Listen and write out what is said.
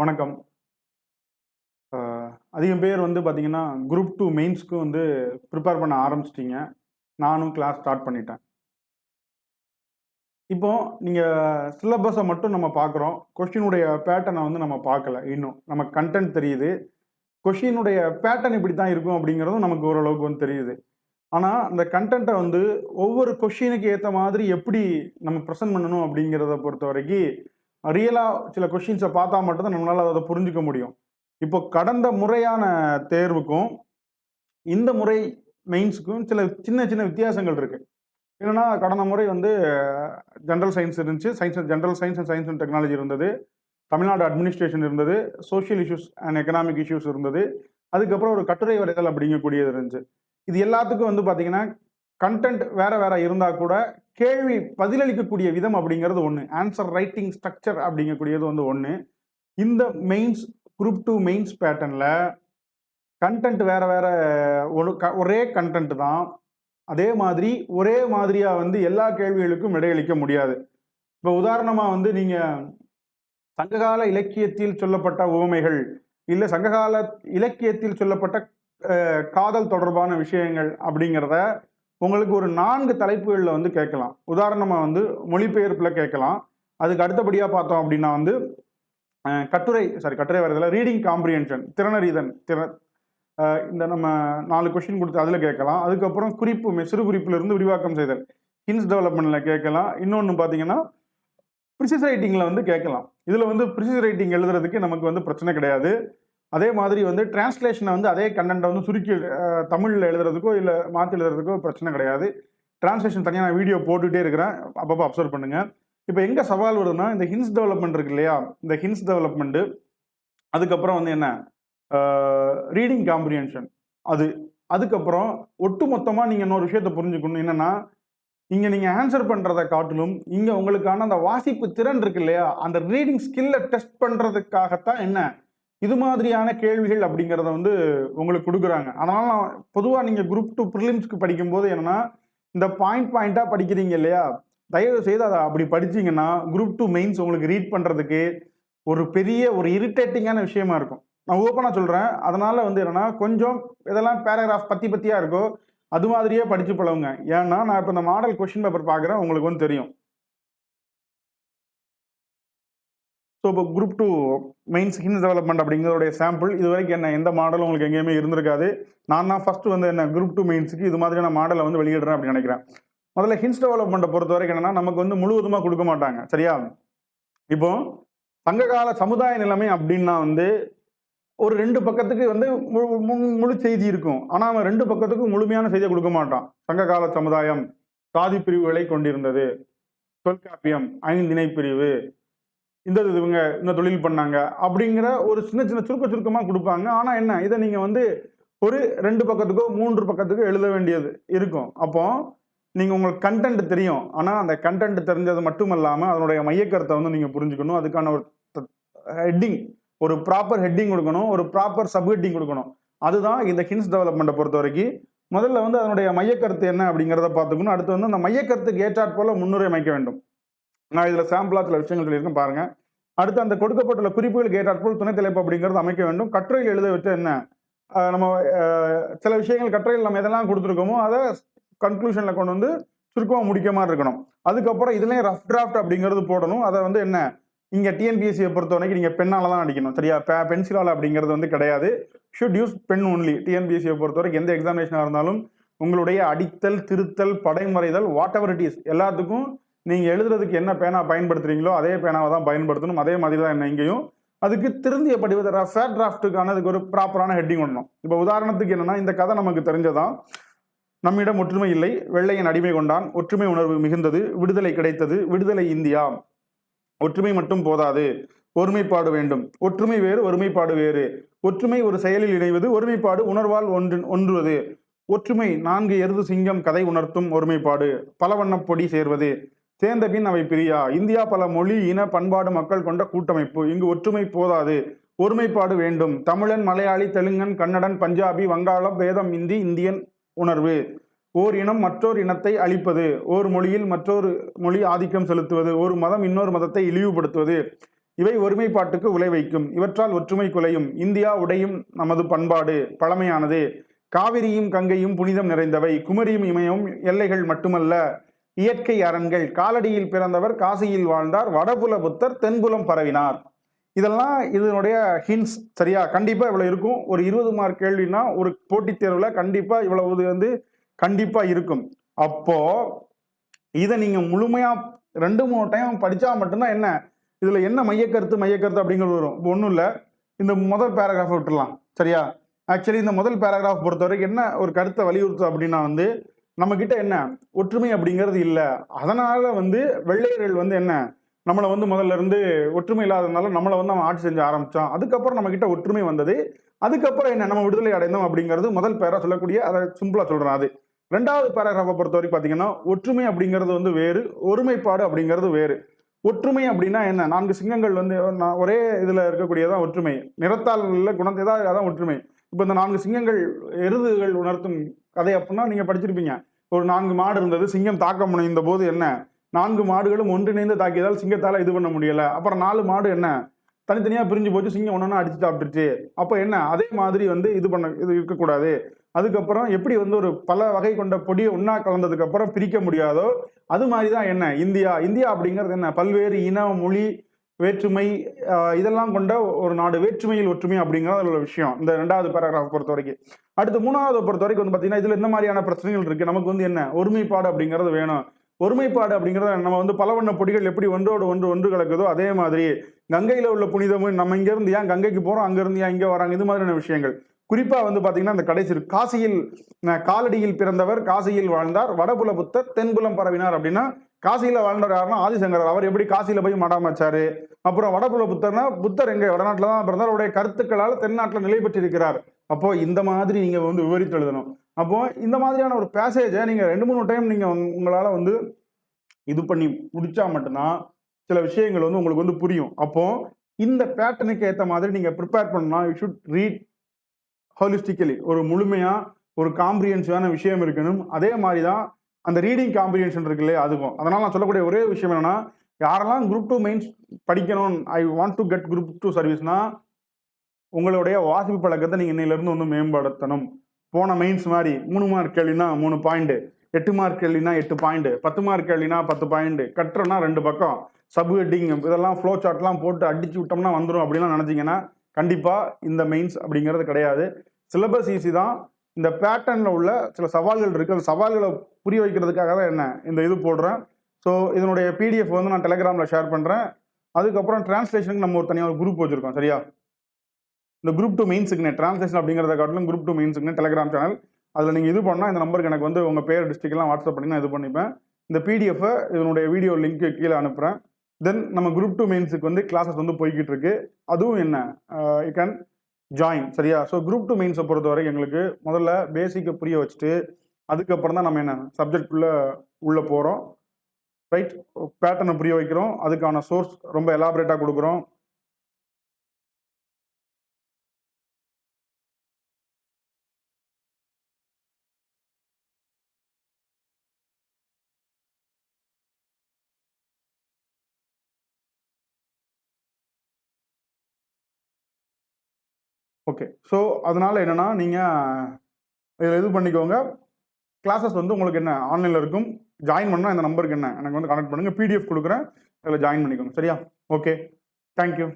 வணக்கம். அதிகம் பேர் வந்து பார்த்தீங்கன்னா குரூப் டூ மெயின்ஸ்க்கு வந்து ப்ரிப்பேர் பண்ண ஆரம்பிச்சிட்டிங்க. நானும் கிளாஸ் ஸ்டார்ட் பண்ணிட்டேன். இப்போ நீங்கள் சிலபஸை மட்டும் நம்ம பார்க்குறோம் கொஷினுடைய பேட்டர்னை வந்து நம்ம பார்க்கல இன்னும். நமக்கு கண்டென்ட் தெரியுது. கொஷினுடைய பேட்டர்ன் இப்படி தான் இருக்கும் அப்படிங்கிறதும் நமக்கு ஓரளவுக்கு வந்து தெரியுது. ஆனால் அந்த கண்டென்ட்டை வந்து ஒவ்வொரு கொஷினுக்கு ஏற்ற மாதிரி எப்படி நம்ம ப்ரெசென்ட் பண்ணணும் அப்படிங்கிறத பொறுத்த வரைக்கும் ரியலாக சில கொஷின்ஸை பார்த்தா மட்டும்தான் நம்மளால் அதை புரிஞ்சுக்க முடியும். இப்போ கடந்த முறையான தேர்வுக்கும் இந்த முறை மெயின்ஸுக்கும் சில சின்ன சின்ன வித்தியாசங்கள் இருக்குது என்னன்னா கடந்த முறை வந்து ஜென்ரல் சயின்ஸ் இருந்துச்சு. Science and general science and science and technology இருந்தது. தமிழ்நாடு அட்மினிஸ்ட்ரேஷன் இருந்தது. Social issues and economic issues இருந்தது. அதுக்கப்புறம் ஒரு கட்டுரை வரைதல் அப்படிங்கக்கூடியது இருந்துச்சு. இது எல்லாத்துக்கும் வந்து பார்த்தீங்கன்னா கண்டென்ட் வேற வேற இருந்தால் கூட கேள்வி பதிலளிக்கக்கூடிய விதம் அப்படிங்கிறது ஒன்று ஆன்சர் ரைட்டிங் ஸ்ட்ரக்சர் அப்படிங்கக்கூடியது வந்து ஒன்று இந்த மெயின்ஸ் குரூப் டூ மெயின்ஸ் பேட்டர்னில் கண்டென்ட் வேற வேற ஒரு க- ஒரே கண்டென்ட் தான். அதே மாதிரி ஒரே மாதிரியாக வந்து எல்லா கேள்விகளுக்கும் விடையளிக்க முடியாது. இப்போ உதாரணமாக வந்து நீங்கள் சங்ககால இலக்கியத்தில் சொல்லப்பட்ட உவமைகள் இல்லை சங்ககால இலக்கியத்தில் சொல்லப்பட்ட காதல் தொடர்பான விஷயங்கள் அப்படிங்கிறத உங்களுக்கு ஒரு நான்கு தலைப்புகளில் வந்து கேட்கலாம். உதாரணமாக வந்து மொழிபெயர்ப்பில் கேட்கலாம். அதுக்கு அடுத்தபடியாக பார்த்தோம் அப்படின்னா வந்து கட்டுரை சாரி கட்டுரை வரதில் ரீடிங் காம்ப்ரிஹென்ஷன் திறனறிதன் திற இந்த நம்ம நாலு கொஷின் கொடுத்து அதில் கேட்கலாம். அதுக்கப்புறம் குறிப்பு மெசிறு குறிப்பிலிருந்து விரிவாக்கம் செய்தல் ஹின்ஸ் டெவலப்மெண்ட்டில் கேட்கலாம். இன்னொன்று பார்த்தீங்கன்னா ப்ரிசிஸ் ரைட்டிங்கில் வந்து கேட்கலாம். இதில் வந்து ப்ரிசிஸ் ரைட்டிங் எழுதுறதுக்கு நமக்கு வந்து பிரச்சனை கிடையாது. அதே மாதிரி வந்து டிரான்ஸ்லேஷனை வந்து அதே கண்டென்ட்டை வந்து சுருக்கி தமிழில் எழுதுறதுக்கோ இல்லை மாற்றி எழுதுறதுக்கோ பிரச்சனை கிடையாது. டிரான்ஸ்லேஷன் தனியாக நான் வீடியோ போட்டுகிட்டே இருக்கிறேன். அப்பப்போ அப்சர்வ் பண்ணுங்கள் இப்போ எங்கே சவால் வருதுன்னா இந்த ஹின்ஸ் டெவலப்மெண்ட் இருக்கு இல்லையா? இந்த ஹின்ஸ் டெவலப்மெண்ட்டு அதுக்கப்புறம் வந்து என்ன? ரீடிங் காம்ப்ரிஹென்ஷன் அது அதுக்கப்புறம் ஒட்டு மொத்தமாக நீங்கள் இன்னொரு விஷயத்தை புரிஞ்சுக்கணும். என்னென்னா இங்கே நீங்கள் ஆன்சர் பண்ணுறதை காட்டிலும் இங்கே உங்களுக்கான அந்த வாசிப்பு திறன் இருக்கு இல்லையா? அந்த ரீடிங் ஸ்கில்லை டெஸ்ட் பண்ணுறதுக்காகத்தான் என்ன? இது மாதிரியான கேள்விகள் அப்படிங்கிறத வந்து உங்களுக்கு கொடுக்குறாங்க. அதனால பொதுவாக நீங்கள் குரூப் டூ ப்ரிலிம்ஸ்க்கு படிக்கும்போது என்னன்னா இந்த பாயிண்ட் பாயிண்ட்டாக படிக்கிறீங்க இல்லையா? தயவு செய்து அதை அப்படி படிச்சீங்கன்னா குரூப் டூ மெயின்ஸ் உங்களுக்கு ரீட் பண்ணுறதுக்கு ஒரு பெரிய ஒரு இரிட்டேட்டிங்கான விஷயமா இருக்கும். நான் ஓப்பனாக சொல்கிறேன் அதனால் வந்து என்னன்னா கொஞ்சம் இதெல்லாம் பேராகிராஃப் பத்தி பத்தியாக இருக்கோ அது மாதிரியே படித்து பழகுங்க. ஏன்னா நான் இப்போ இந்த மாடல் கொஷின் பேப்பர் பார்க்குறேன் உங்களுக்கு வந்து தெரியும். ஸோ இப்போ குரூப் டூ மெயின்ஸ் ஹின்ஸ் டெவலப்மெண்ட் அப்படிங்கிறதுடைய சாம்பிள் இது வரைக்கும் என்ன எந்த மாடலும் உங்களுக்கு எங்கேயுமே இருந்திருக்காது. நான் தான் ஃபஸ்ட்டு வந்து என்ன குரூப் டூ மெயின்ஸுக்கு இது மாதிரியான மாடலை வந்து வெளியிடுறேன் அப்படின்னு நினைக்கிறேன். முதல்ல ஹின்ஸ் டெவலப்மெண்ட்டை பொறுத்த வரைக்கும் என்னன்னா நமக்கு வந்து முழுவதுமாக கொடுக்க மாட்டாங்க சரியா? இப்போ சங்ககால சமுதாய நிலைமை அப்படின்னா வந்து ஒரு ரெண்டு பக்கத்துக்கு வந்து முழு மு- முழு செய்தி இருக்கும். ஆனால் அவன் ரெண்டு பக்கத்துக்கும் முழுமையான செய்தியை கொடுக்க மாட்டான். சங்ககால சமுதாயம் சாதி பிரிவுகளை கொண்டிருந்தது தொல்காப்பியம் ஐந்திணை பிரிவு இந்த இது இவங்க இந்த தொழில் பண்ணாங்க அப்படிங்கிற ஒரு சின்ன சின்ன சுருக்க சுருக்கமாக கொடுப்பாங்க. ஆனால் என்ன இதை நீங்கள் வந்து ஒரு ரெண்டு பக்கத்துக்கோ மூன்று பக்கத்துக்கோ எழுத வேண்டியது இருக்கும். அப்போ நீங்கள் உங்களுக்கு கண்டென்ட் தெரியும். ஆனால் அந்த கண்டென்ட் தெரிஞ்சது மட்டும் இல்லாமல் அதனுடைய மையக்கருத்தை வந்து நீங்கள் புரிஞ்சுக்கணும். அதுக்கான ஒரு ஹெட்டிங் ஒரு ப்ராப்பர் ஹெட்டிங் கொடுக்கணும். ஒரு ப்ராப்பர் சப் ஹெட்டிங் கொடுக்கணும். அதுதான் இந்த ஹின்ஸ் டெவலப்மெண்ட்டை பொறுத்த வரைக்கும். முதல்ல வந்து அதனுடைய மையக்கருத்து என்ன அப்படிங்கிறத பார்த்துக்கணும். அடுத்து வந்து அந்த மையக்கருத்துக்கு ஏற்றாற் போல முன்னுரை அமைக்க வேண்டும். நான் இதில் சாம்பிளாக சில விஷயங்கள் சொல்லியிருக்கேன் பாருங்கள் அடுத்து அந்த கொடுக்கப்பட்டுள்ள குறிப்புகளுக்கு ஏற்றாற்போல் துணை தலைப்பு அப்படிங்கிறது அமைக்க வேண்டும். கட்டுரையில் எழுதவிட்டு என்ன? நம்ம சில விஷயங்கள் கட்டுரையில் நம்ம எதெல்லாம் கொடுத்துருக்கோமோ அதை கன்க்ளூஷனில் கொண்டு வந்து சுருக்கமாக முடிக்க மாதிரி இருக்கணும். அதுக்கப்புறம் இதுலேயும் ரஃப் டிராஃப்ட் அப்படிங்கிறது போடணும். அதை வந்து என்ன? இங்கே டிஎன்பிஎஸ்சியை பொறுத்த வரைக்கும் நீங்கள் பெண்ணால் தான் அடிக்கணும். சரியா? பே பென்சிலால் அப்படிங்கிறது வந்து கிடையாது. ஷுட் யூஸ் பென் ஒன்லி டிஎன்பிஎஸ்சியை பொறுத்த வரைக்கும் எந்த எக்ஸாமினேஷனாக இருந்தாலும் உங்களுடைய அடித்தல் திருத்தல் படைமறைதல் வாட் எவர் இட் இஸ் எல்லாத்துக்கும் நீங்கள் எழுதுறதுக்கு என்ன பேனா பயன்படுத்துறீங்களோ அதே பேனாவை தான் பயன்படுத்தணும். அதே மாதிரி தான் என்ன இங்கேயும். அதுக்கு திருந்திய படிவத்தை ஃபேர் டிராஃப்ட்டுக்கான அதுக்கு ஒரு ப்ராப்பரான ஹெட்டிங் ஒன்றும் இப்போ உதாரணத்துக்கு என்னென்னா இந்த கதை நமக்கு தெரிஞ்சதான். நம்மிடம் ஒற்றுமை இல்லை வெள்ளையன் அடிமை கொண்டான் ஒற்றுமை உணர்வு மிகுந்தது விடுதலை கிடைத்தது விடுதலை இந்தியா. ஒற்றுமை மட்டும் போதாது ஒருமைப்பாடு வேண்டும். ஒற்றுமை வேறு ஒருமைப்பாடு வேறு. ஒற்றுமை ஒரு செயலில் இணைவது ஒருமைப்பாடு உணர்வால் ஒன்று ஒன்றுவது. ஒற்றுமை நான்கு எருது சிங்கம் கதை உணர்த்தும் ஒருமைப்பாடு. பல வண்ணப்பொடி சேர்வது. சேர்ந்த பின் அவை பிரியா. இந்தியா பல மொழி இன பண்பாடு மக்கள் கொண்ட கூட்டமைப்பு. இங்கு ஒற்றுமை போதாது. ஒருமைப்பாடு வேண்டும். தமிழன் மலையாளி தெலுங்கன் கன்னடன் பஞ்சாபி வங்காளம் வேதம் இந்தி இந்தியன் உணர்வு. ஓர் இனம் மற்றொரு இனத்தை அழிப்பது. ஓர் மொழியில் மற்றொரு மொழி ஆதிக்கம் செலுத்துவது. ஒரு மதம் இன்னொரு மதத்தை இழிவுபடுத்துவது. இவை ஒருமைப்பாட்டுக்கு உலை வைக்கும். இவற்றால் ஒற்றுமை குலையும். இந்தியா உடையும் நமது பண்பாடு. பழமையானது. காவிரியும் கங்கையும் புனிதம் நிறைந்தவை. குமரியும் இமயம் எல்லைகள் மட்டுமல்ல. இயற்கை அரண்கள் காலடியில் பிறந்தவர் காசியில் வாழ்ந்தார் வடபுல புத்தர் தென்புலம் பரவினார். இதெல்லாம் இதனுடைய ஹின்ஸ் சரியா? கண்டிப்பா இவ்வளவு இருக்கும். ஒரு இருபது மார்க் கேள்வினா ஒரு போட்டித் தேர்வுல கண்டிப்பா இவ்வளவு வந்து கண்டிப்பா இருக்கும். அப்போ இதை நீங்க முழுமையா ரெண்டு மூணு டைம் படிச்சா மட்டும்தான் என்ன? இதுல என்ன மையக்கருத்து மையக்கருத்து அப்படிங்கிறது வரும். இப்போ ஒன்றும் இல்லை. இந்த முதல் பேராகிராஃப் விட்டுடலாம். சரியா? ஆக்சுவலி இந்த முதல் பேராகிராஃப் பொறுத்த வரைக்கும் என்ன ஒரு கருத்தை வலியுறுத்து அப்படின்னா வந்து நம்ம கிட்ட என்ன? ஒற்றுமை அப்படிங்கிறது இல்லை. அதனால வந்து வெள்ளையர்கள் வந்து என்ன? நம்மளை வந்து முதல்ல இருந்து ஒற்றுமை இல்லாததுனால நம்மளை வந்து அவன் ஆட்சி செஞ்சு ஆரம்பித்தான் அதுக்கப்புறம் நம்ம கிட்ட ஒற்றுமை வந்தது. அதுக்கப்புறம் என்ன? நம்ம விடுதலை அடைந்தோம் அப்படிங்கிறது முதல் பேரா சொல்லக்கூடிய அதை சிம்பிளா சொல்றேன் அது. ரெண்டாவது பேராகிராஃபை பொறுத்த வரைக்கும் பார்த்தீங்கன்னா ஒற்றுமை அப்படிங்கிறது வந்து வேறு ஒருமைப்பாடு அப்படிங்கிறது வேறு. ஒற்றுமை அப்படின்னா என்ன? நான்கு சிங்கங்கள் வந்து நான் ஒரே இதில் இருக்கக்கூடியதான் ஒற்றுமை. நிறத்தால் இல்லை குணத்தை தான் அதான் ஒற்றுமை. இப்போ இந்த நான்கு சிங்கங்கள் எருதுகள் உணர்த்தும் கதை அப்படின்னா நீங்கள் படிச்சிருப்பீங்க. ஒரு நான்கு மாடு இருந்தது சிங்கம் தாக்க முனைந்த போது என்ன? நான்கு மாடுகளும் ஒன்றிணைந்து தாக்கியதால் சிங்கத்தால் இது பண்ண முடியல. அப்புறம் நாலு மாடு என்ன? தனித்தனியாக பிரிஞ்சு போச்சு சிங்கம் ஒன்றா அடிச்சு சாப்பிட்டுருச்சு அப்போ என்ன? அதே மாதிரி வந்து இது பண்ண இது இருக்கக்கூடாது. அதுக்கப்புறம் எப்படி வந்து ஒரு பல வகை கொண்ட பொடியை ஒன்றா கலந்ததுக்கு அப்புறம் பிரிக்க முடியாதோ அது மாதிரி தான் என்ன? இந்தியா. இந்தியா அப்படிங்கிறது என்ன? பல்வேறு இன மொழி வேற்றுமை இதெல்லாம் கொண்ட ஒரு நாடு வேற்றுமையில் ஒற்றுமை அப்படிங்கிறது அதில் உள்ள விஷயம். இந்த ரெண்டாவது பேராகிராஃப் பொறுத்த வரைக்கும். அடுத்து மூணாவது பொறுத்த வரைக்கும் வந்து பார்த்தீங்கன்னா இதில் இந்த மாதிரியான பிரச்சனைகள் இருக்குது நமக்கு வந்து என்ன? ஒருமைப்பாடு அப்படிங்கிறது வேணும். ஒருமைப்பாடு அப்படிங்கிறத நம்ம வந்து பல வண்ண பொடிகள் எப்படி ஒன்றோடு ஒன்று ஒன்று கலக்குதோ அதே மாதிரி கங்கையில் உள்ள புனிதமும் நம்ம இங்கேருந்து ஏன் கங்கைக்கு போகிறோம் அங்கேருந்து ஏன் இங்கே வராங்க? இது மாதிரியான விஷயங்கள். குறிப்பாக வந்து பார்த்தீங்கன்னா இந்த கடைசி காசியில் காலடியில் பிறந்தவர் காசியில் வாழ்ந்தார். வடபுல புத்தர் தென்புலம் பரவினார் அப்படின்னா காசியில் வாழ்ந்தவர் யாருன்னா ஆதிசங்கரர். அவர் எப்படி காசியில் போய் மடாம அப்புறம் வடபுல புத்தர்னா புத்தர் எங்க? வடநாட்டில் தான் பிறந்தார். அவருடைய கருத்துக்களால் தென்னாட்டில் நிலை பெற்றிருக்கிறார். அப்போ இந்த மாதிரி நீங்க வந்து விவரித்து எழுதணும். அப்போ இந்த மாதிரியான ஒரு பேசேஜை நீங்க ரெண்டு மூணு டைம் நீங்க உங்களால் உங்களால வந்து இது பண்ணி முடிச்சா மட்டும்தான் சில விஷயங்கள் வந்து உங்களுக்கு வந்து புரியும். அப்போ இந்த பேட்டர்னுக்கு ஏற்ற மாதிரி நீங்க ப்ரிப்பேர் பண்ணா யூ ஷுட் ரீட் ஹோலிஸ்டிக்கலி ஒரு முழுமையா ஒரு காம்ப்ரியன்சிவான விஷயம் இருக்கணும். அதே மாதிரி தான் அந்த ரீடிங் காம்ப்ரிஹென்ஷன் இருக்கு இல்லையா அதுக்கும். அதனால நான் சொல்லக்கூடிய ஒரே விஷயம் என்னன்னா யாரெல்லாம் குரூப் டூ மெயின்ஸ் படிக்கணும் I want to get group two சர்வீஸ்னா உங்களுடைய வாசிப்பு பழக்கத்தை நீங்கள் இன்னையிலேருந்து வந்து மேம்படுத்தணும். போன மெயின்ஸ் மாதிரி மூணு மார்க் கேள்வினா மூணு பாயிண்ட் எட்டு மார்க் கேள்வினா எட்டு பாயிண்ட் பத்து மார்க் கேள்வினா பத்து பாயிண்ட் கட்டுறோன்னா ரெண்டு பக்கம் சப் ஹெட்டிங் இதெல்லாம் ஃப்ளோ சார்ட்லாம் போட்டு அடிச்சு விட்டோம்னா வந்துடும் அப்படிலாம் நினச்சிங்கன்னா கண்டிப்பாக இந்த மெயின்ஸ் அப்படிங்கிறது கிடையாது. சிலபஸ் ஈஸி தான். இந்த பேட்டர்னில் உள்ள சில சவால்கள் இருக்குது அந்த சவால்களை புரிய வைக்கிறதுக்காக தான் என்ன இந்த இது போடுறேன். ஸோ இதனுடைய பிடிஎஃப் வந்து நான் டெலிகிராமில் ஷேர் பண்ணுறேன் அதுக்கப்புறம் டிரான்ஸ்லேஷனுக்கு நம்ம ஒரு தனியாக ஒரு குரூப் வச்சுருக்கோம் சரியா? இந்த குரூப் டூ மெயின்ஸுக்குனே டிரான்ஸ்லேஷன் அப்படிங்கிறத காட்டிலும் குரூப் டூ மெயின்ஸுக்குனே டெலிகிராம் சேனல் அதில் நீங்கள் இது பண்ணால் இந்த நம்பருக்கு எனக்கு வந்து உங்கள் பேர் டிஸ்ட்ரிக்ட்லாம் வாட்ஸ்அப் பண்ணி நான் இது பண்ணிப்பேன். இந்த பிடிஎஃபை இதனுடைய வீடியோ லிங்க்கு கீழே அனுப்புகிறேன் தென் நம்ம குரூப் டூ மெயின்ஸுக்கு வந்து கிளாஸஸ் வந்து போய்கிட்டு இருக்கு. அதுவும் என்ன யூ கேன் ஜாயின் சரியா? ஸோ குரூப் டூ மெயின்ஸை பொறுத்த வரைக்கும் எங்களுக்கு முதல்ல பேசிக்கை புரிய வச்சுட்டு அதுக்கப்புறம் தான் நம்ம என்ன சப்ஜெக்ட்குள்ளே உள்ளே போகிறோம் ரைட் பேட்டர்னை புரிய வைக்கிறோம். அதுக்கான சோர்ஸ் ரொம்ப எலாபரேட்டாக கொடுக்குறோம். ஓகே ஸோ அதனால் என்னன்னா நீங்கள் இதில் இது பண்ணிக்கோங்க. கிளாஸஸ் வந்து உங்களுக்கு என்ன? ஆன்லைனில் இருக்கும். ஜாயின் பண்ணால் இந்த நம்பருக்கு என்ன? எனக்கு வந்து கனெக்ட் பண்ணுங்கள் பிடிஎஃப் கொடுக்குறேன். அதில் ஜாயின் பண்ணிக்கோங்க. சரியா? Okay thank you